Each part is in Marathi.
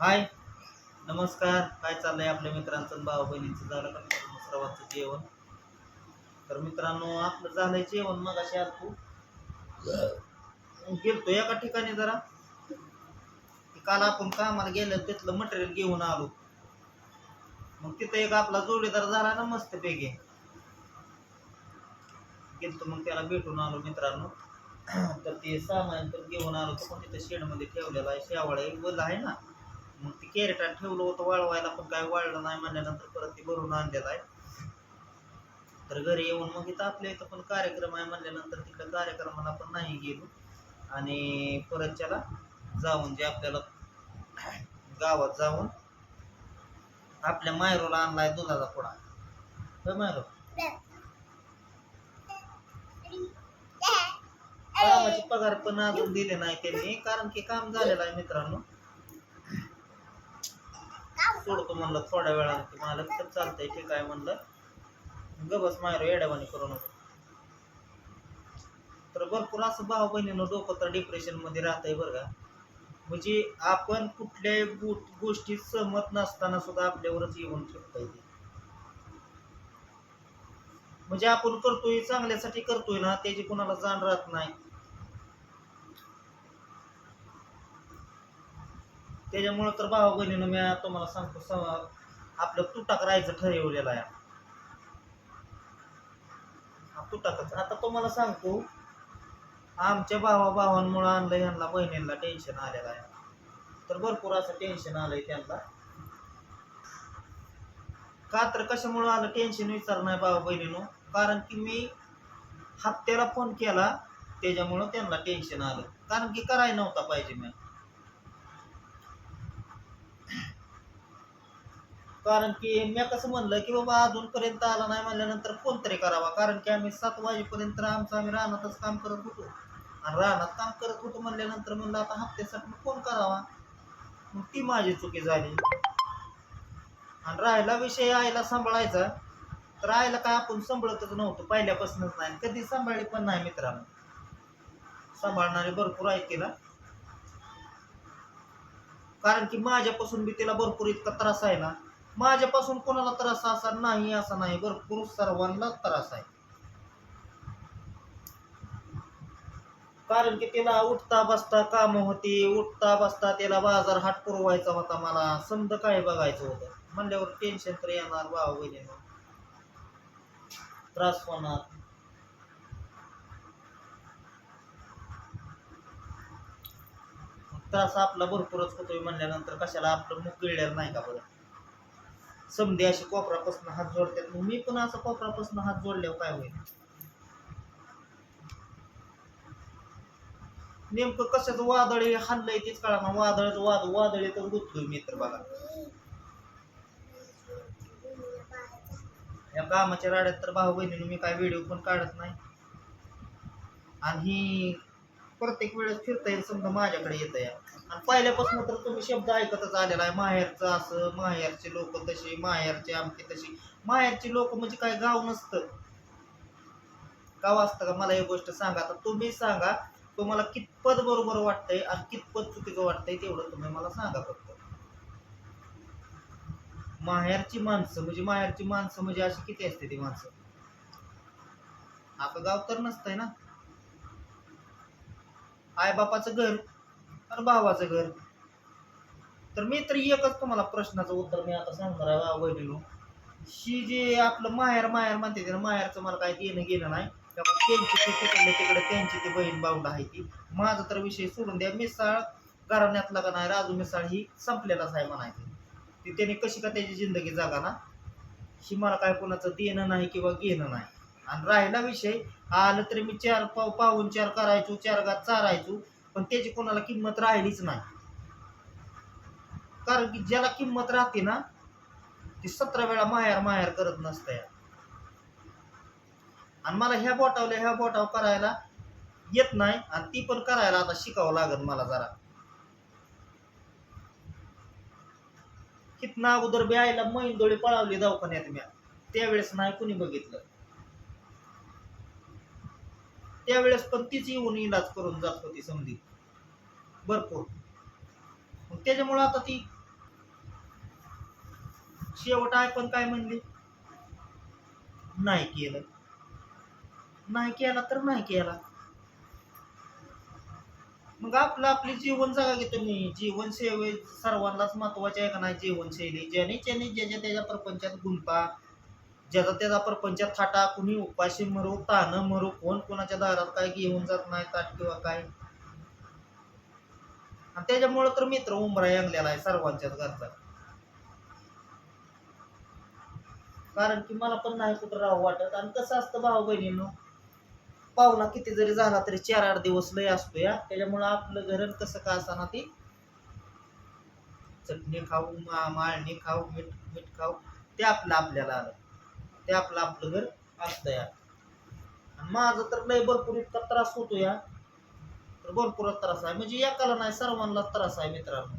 हाय. नमस्कार. काय चाललंय आपल्या मित्रांचं? भाऊ बहिणीचं झालं का सर्वांचं जेवण. तर मित्रांनो आपलं झालंय जेवण. मग अशी तू गेलतो एका ठिकाणी जरा. काल आपण कामाला गेलं तिथलं मटेरियल घेऊन आलो. मग तिथं एक आपला जोडीदार झाला ना मस्त पैकी. गेलतो मग त्याला भेटून आलो मित्रांनो. तर ते सामान तर घेऊन आलो. तो पण तिथं शेडमध्ये ठेवलेला आहे. शेवाळा एक वल आहे ना? मग ते कॅरेटात ठेवलं होतं वाळवायला पण काय वाळलं नाही म्हणल्यानंतर परत ते भरून आणलेलं आहे. तर घरी येऊन मग इथं आपल्या इथं पण कार्यक्रम आहे म्हणल्यानंतर तिकडे कार्यक्रमाला पण नाही गेलो. आणि परत त्याला जाऊन जे आपल्याला गावात जाऊन आपल्या मायरोला आणलाय दुधाचा पुडा होय मायरो कामाचे पगार पण अजून दिले नाही त्यांनी कारण की काम झालेलं आहे मित्रांनो. सोडतो म्हणलं थोड्या वेळाने ते मालक तर चालतंय ठीक आहे म्हणलं. गबस मायरो येड्यावानी करू नको. तर भरपूर असं भाऊ बहिणीनं डोकं तर डिप्रेशनमध्ये राहतंय बरं का. म्हणजे आपण कुठल्याही गोष्टी गोष्टीत सहमत नसताना सुद्धा आपल्यावरच येऊन ठेवता येते म्हणजे आपण करतोय चांगल्यासाठी करतोय ना त्याची कोणाला जाण राहत नाही. त्याच्यामुळे तर भावा बहिणीनं मी तुम्हाला सांगतो स- आपलं तुटाक राहायचं ठरवलेलं आहे. हा, तुटाकच. आता तुम्हाला सांगतो आमच्या भावा भावांमुळं आणलं ह्यांना बहिणींना टेन्शन आलेलं आहे. तर भरपूर असं टेन्शन आलंय त्यांना. का तर कशामुळं आलं टेन्शन विचार नाही भावा बहिणीनो? कारण की मी हप्त्याला फोन केला त्याच्यामुळं त्यांना टेन्शन आलं. कारण की करायला नव्हता पाहिजे मी. कारण की मी कसं म्हणलं की बाबा अजूनपर्यंत आला नाही म्हणल्यानंतर फोन तरी करावा. कारण की आम्ही सात वाजेपर्यंत आमचं आम्ही रानातच काम करत होतो. आणि रानात काम करत होतो म्हणल्यानंतर म्हणलं आता हप्त्यासाठी फोन करावा. मग ती माझी चुकी झाली. आणि राहिला विषय आईला सांभाळायचा. तर आईला काय आपण सांभाळतच नव्हतं. पहिल्यापासूनच नाही. कधी सांभाळली पण नाही मित्रांनो. सांभाळणारे भरपूर आहेत तिला. कारण की माझ्यापासून बी तिला भरपूर इतका त्रास आहे ना. माझ्यापासून कोणाला त्रास असा नाही असा नाही. भरपूर सर्वांना त्रास आहे. कारण की तिला उठता बसता काम होती. उठता बसता तिला बाजार हाट पुरवायचा होता मला. समज काय बघायचं होतं? म्हणल्यावर टेन्शन तर येणार भाऊ बहिणीनं त्रास होणार. त्रास आपला भरपूरच होतोय म्हणल्यानंतर कशाला आपलं मुख गिळलेलं नाही का बरं? समधी अशी कोपरापासून हात जोडतात. मग मी पण असं कोपरापासून हात जोडल्यावर काय होईल? नेमकं कशाचं वादळ हल्लंय तेच कळा ना. वादळाचं वाद वादळ तर गुतलोय मी तर बघा. या कामाच्या राड्यात तर भाऊ बहिणीने मी काय व्हिडिओ पण काढत नाही. आणि प्रत्येक वेळेस फिरता येईल समजा माझ्याकडे येतं या आणि पहिल्यापासून तर तुम्ही शब्द ऐकतच आलेला आहे. माहेरचं असं माहेरचे लोक तसे माहेरचे आमचे तसे माहेरचे लोक म्हणजे काय? गाव नसतं. गाव असतं का? मला एक गोष्ट सांगा. आता तुम्ही सांगा तुम्हाला कितपत बरोबर वाटतंय आणि कितपत चुकीचं वाटतंय तेवढं तुम्ही मला सांगा फक्त. माहेरची माणसं म्हणजे माहेरची माणसं म्हणजे अशी किती असते ती माणसं? आता गाव तर नसतंय ना? आईबापाचं घर आणि भावाचं घर. तर मी तर एकच तुम्हाला प्रश्नाचं उत्तर मी आता सांगणार आहे शी जे आपलं माहेर माहेर म्हणते ते ना माहेरचं मला काय देणं घेणं नाही. त्यामुळे त्यांची ती तिकडे तिकडे त्यांची ती बहीण बावंड आहे ती. माझा तर विषय सोडून द्या मिसाळ घराण्यातला का नाही राजू मिसाळ ही संपलेलाच आहे म्हणायचं. ती त्याने कशी का त्याची जिंदगी जागा ना ही मला काय कोणाचं देणं नाही किंवा घेणं नाही. आणि राहिला विषय आलं तरी मी चार पाव पाहून चार करायचो चार गात चारायचो पण त्याची कोणाला किंमत राहिलीच नाही. कारण की ज्याला किंमत राहते ना ती सतरा वेळा माहेर माहेर करत नसतं. आणि मला ह्या बोटावल्या ह्या बोटाव करायला येत नाही आणि ती पण करायला आता शिकावं लागेल मला जरा. कितना अगोदर बी आईला मैंदोळी पळावली दवाखान्यात म्या. त्यावेळेस नाही कुणी बघितलं. त्यावेळेस पण तीच येऊन इलाज करून जात होती समधी. भरपूर. मग त्याच्यामुळं आता ती शेवट आहे पण काय म्हणली? नाही केलं. नाही केला तर नाही केला. मग आपलं आपली जीवन जगा की तुम्ही? जीवनशैली सर्वांनाच महत्त्वाचे आहे का नाही? जीवनशैली. ज्याने ज्याने ज्याच्या त्याच्या प्रपंचात गुंता ज्याचा त्याचा प्रपंचात थाटा कुणी उपाशी मरू तान मरू कोण कोणाच्या दारात काय घेऊन जात नाही ताट किंवा काय? आणि त्याच्यामुळे तर मित्र उमरा यांगलेला आहे सर्वांच्याच घरचा. कारण की मला पण नाही कुठं राहू वाटत. आणि कसं असतं भाऊ बहिणीनं पाहुणा किती जरी झाला तरी चार आठ दिवस लय असतो या त्याच्यामुळं आपलं घरण कसं का असताना ती चटणी खाऊ मा- माळणी खाऊ मीठ मीठ खाऊ ते आपलं आपल्याला आलं. ते आपलं आपलं घर असतं या आणि माझं तर लय भरपूर इतका त्रास होतो या तर भरपूरच त्रास आहे. म्हणजे एकाला नाही सर्वांना त्रास आहे मित्रांनो.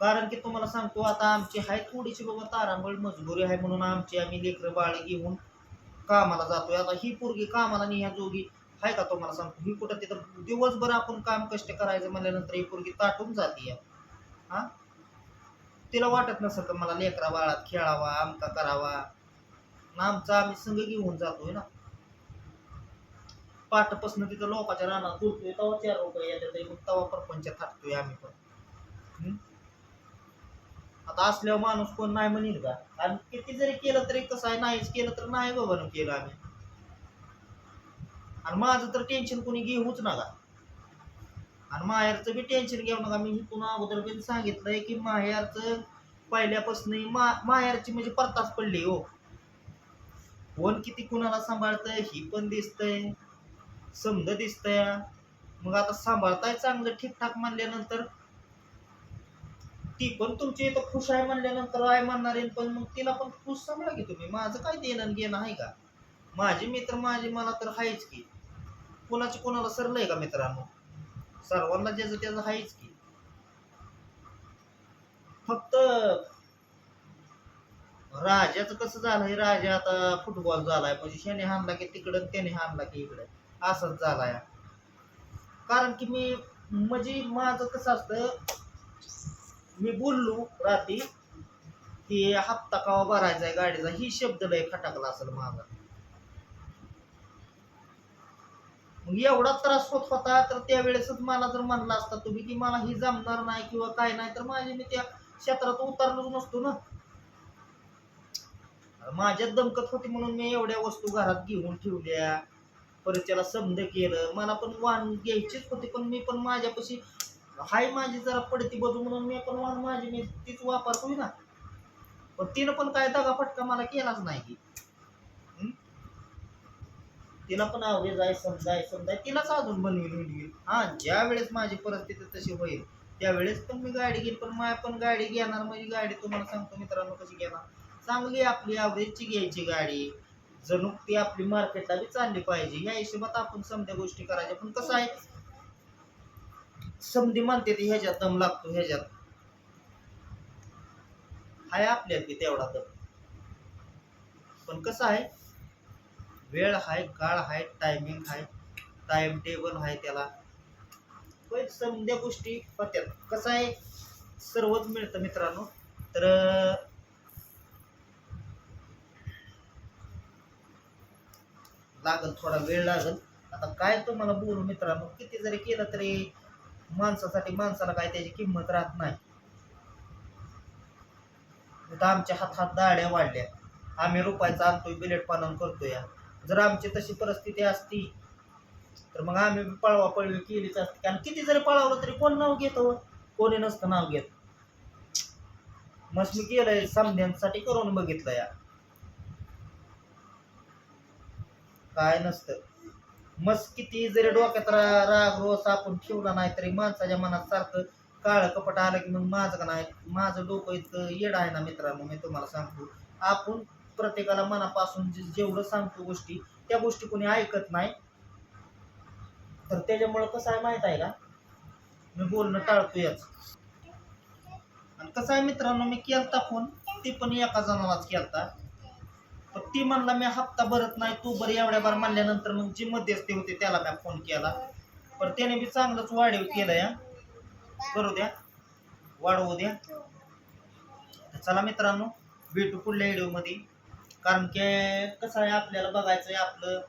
कारण की तुम्हाला सांगतो आता आमची आहे थोडीशी बाबा तारांबळ मजबुरी आहे म्हणून आमची आम्ही लेकरं बाळ घेऊन कामाला जातोय. आता ही पोरगी कामाला नाही ह्या जोगी आहे का तुम्हाला सांगतो? ही कुठं तिथं दिवसभर आपण काम कष्ट करायचं म्हणल्यानंतर ही पोरगी ताटून जाते हा? तिला वाटत नसेल का मला लेकरा बाळात खेळावा आमका करावा. आमचा आम्ही संघ घेऊन जातोय ना. पाठपासून तिथं लोकांच्या रानात दुरतोय तेव्हा चार रुपये येतात मग तेव्हा परपंच थाटतोय आम्ही पण. हम्म? आता असल्यावर माणूस कोण नाही म्हणेल का? आणि किती जरी केलं तरी कसं आहे नाहीच केलं तर नाही बाबा केलं आम्ही. आणि माझं तर टेन्शन कोणी घेऊच नका. आणि माहेरचं बी टेन्शन घेऊ नका. मी पुन्हा अगोदर बी सांगितलंय की माहेरचं पहिल्यापासून मा माहेरची म्हणजे परताच पडली हो. कोण किती कुणाला सांभाळतंय ही पण दिसतंय. समज दिसतंय. मग आता सांभाळताय चांगलं ठीकठाक म्हणल्यानंतर ती पण तुमची इथं खुश आहे म्हणल्यानंतर आहे म्हणणार पण मग तिला पण खुश सांभाळा की तुम्ही. माझं काय देणं घेणं आहे का? माझे मित्र माझे मला तर आहेच की. कोणाची कोणाला सरलंय का मित्रांनो? सर्वांना ज्याचं त्याचं आहेच की. फक्त राजाचं कसं झालंय राजा आता फुटबॉल झालाय म्हणजे ह्याने हाणला की तिकडं त्याने हाणला की इकडं. असंच झालाय. कारण की मी म्हणजे माझं कसं असतं मी बोललो रात्री की हप्ता कवा भरायचा आहे गाडीचा ही शब्द लय खटाकला असेल माझा. मग एवढा त्रास होत होता तर त्यावेळेसच मला जर म्हणला असता तुम्ही की मला ही जमणार नाही किंवा काय नाही तर माझे मी त्या क्षेत्रात उतरलोच नसतो ना. माझ्यात दमकत होती म्हणून मी एवढ्या वस्तू घरात घेऊन ठेवल्या परत त्याला समज केलं. मला पण वाण घ्यायचीच होती पण मी पण माझ्यापाशी हाय माझी जरा पडती बाजू म्हणून मी पण वाण माझी मी तीच वापरतोय ना. पण तिनं पण काय दगा फटका मला केलाच नाही. तिला पण आवडे जाय समजाय समजाय तिलाच अजून बनवीन होईल हा ज्या वेळेस माझी परिस्थिती तशी होईल त्यावेळेस पण मी गाडी घेईन पण माझ्या पण गाडी घेणार म्हणजे गाडी तुम्हाला सांगतो मित्रांनो कशी घेणार. चांगली आपली आवडीची घ्यायची गाडी. जणू ती आपली मार्केटला बी चालली पाहिजे. या हिशोबात आपण समध्या गोष्टी करायच्या पण कसं आहे? समधी मानते ती ह्याच्यात दम लागतो ह्याच्यात. हाय आपल्यात तेवढा दम. पण कसं आहे? वेळ आहे काळ आहे टायमिंग आहे टाइम टेबल आहे त्याला. पण समध्या गोष्टी होत्यात कसं आहे? सर्वच मिळतं मित्रांनो. तर लागल थोडा वेळ लागल. आता काय तुम्हाला बोलू मित्रांनो? किती जरी केलं तरी माणसासाठी माणसाला काय त्याची किंमत राहत नाही. आमच्या हातात दाड्या वाढल्या. आम्ही रुपयाचा आणतोय बिलेट पालन करतोय. जर आमची तशी परिस्थिती असती तर मग आम्ही पळवा पळवी केलीच असते. कारण किती जरी पळवलं तरी कोण नाव घेतो हो? कोणी नसतं नाव घेत. मग मी गेलंय सामन्यांसाठी करून बघितलं या. काय नसतं. मस्त किती जरी डोक्यात राग रोस आपण ठेवला नाही तरी माणसाच्या मनात सारखं काळं कपट आलं की मग माझं का नाही? माझं डोकं इतकं येड आहे ना मित्रांनो मी तुम्हाला सांगतो. आपण प्रत्येकाला मनापासून जे- जेवढं सांगतो गोष्टी त्या गोष्टी कोणी ऐकत नाही. तर त्याच्यामुळं कसं आहे माहीत आहे का? मी बोलणं टाळतो याच. आणि कसं आहे मित्रांनो मी केलता फोन ती पण एका जणालाच केलता. तर ती म्हणला मी हप्ता भरत नाही तू बरं एवढ्या बार म्हणल्यानंतर मग जी मध्यस्थी होते त्याला मी फोन केला. पण त्याने बी चांगलंच वाढीव केलं या करू द्या. वाढवू द्या. चला मित्रांनो भेटू पुढल्या व्हिडिओमध्ये कारण की कसं आहे आपल्याला बघायचं आहे आपलं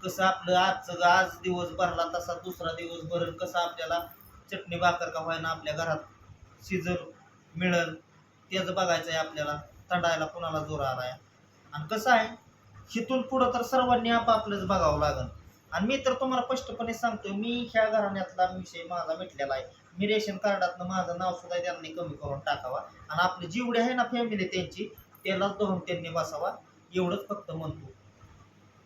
कसं आपलं आजचं आज दिवस भरला तसा दुसरा दिवस भरल कसं आपल्याला चटणी भाकर का व्हायना आपल्या घरात शिजल मिळल त्याचं बघायचं आहे आपल्याला. थंडायला कुणाला जोर आलाय? आणि कसं आहे हिथून पुढं तर सर्वांनी आपापलंच बघावं लागल आणि मी तर तुम्हाला स्पष्टपणे सांगतो मी ह्या घराण्यातला विषय माझा मिटलेला आहे. मी रेशन कार्डातनं माझं नाव सुद्धा त्यांनी कमी करून टाकावा. आणि आपली जेवढी आहे ना फॅमिली त्यांची त्यालाच धरून त्यांनी बसावा एवढंच फक्त म्हणतो.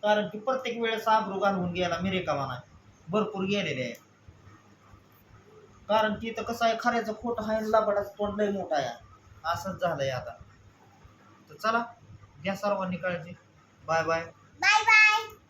कारण की प्रत्येक वेळेस आब्रू घालवून गेला मी रिकामा भरपूर गेलेले आहे कारण की इथं कसं आहे खऱ्याचं खोटं आहे लाबडाच तोंड लय मोठा आहे. असंच झालंय आता. तर चला घ्या सर्वांनी काळजी. Bye bye. Bye bye.